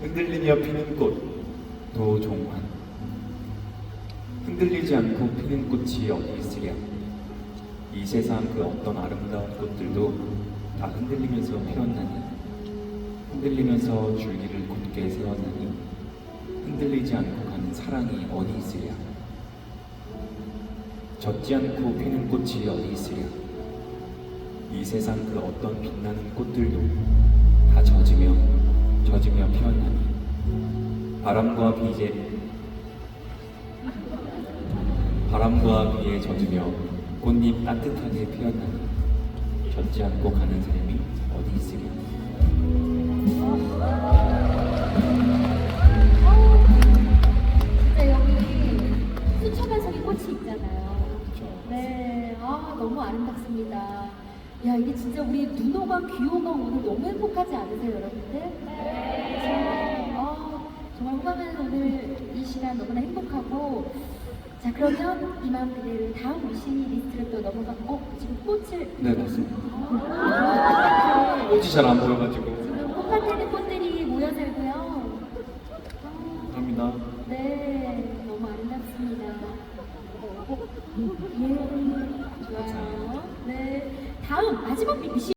흔들리며 피는 꽃 도종환. 흔들리지 않고 피는 꽃이 어디 있으랴. 이 세상 그 어떤 아름다운 꽃들도 다 흔들리면서 피었나니 흔들리면서 줄기를 곧게 세웠나니 흔들리지 않고 가는 사랑이 어디 있으랴. 젖지 않고 피는 꽃이 어디 있으랴 이 세상 그 어떤 빛나는 꽃들도 다 젖으며 젖으며 피었나니 바람과 비에 바람과 비에 젖으며 꽃잎 따뜻하게 피었나니 젖지 않고 가는 삶이 어디 있으랴 수천만 송이 꽃이 있잖아요. 네, 아 너무 아름답습니다. 야 이게 진짜 우리 눈호가 귀호가 오늘 너무 행복하지 않으세요, 여러분들? 네. 아 정말 호감은 오늘 이 시간 너무나 행복하고 자 그러면 이 마음 그대로 다음 미시 리스트를 또 넘어가. 어 지금 꽃을 네 맞습니다 아, 꽃이 잘 안 보여가지고 지금 꽃밭에는 꽃들이 모여서 있고요. 아, 감사합니다 네, 너무 아름답습니다. 예, 다음 마지막 미시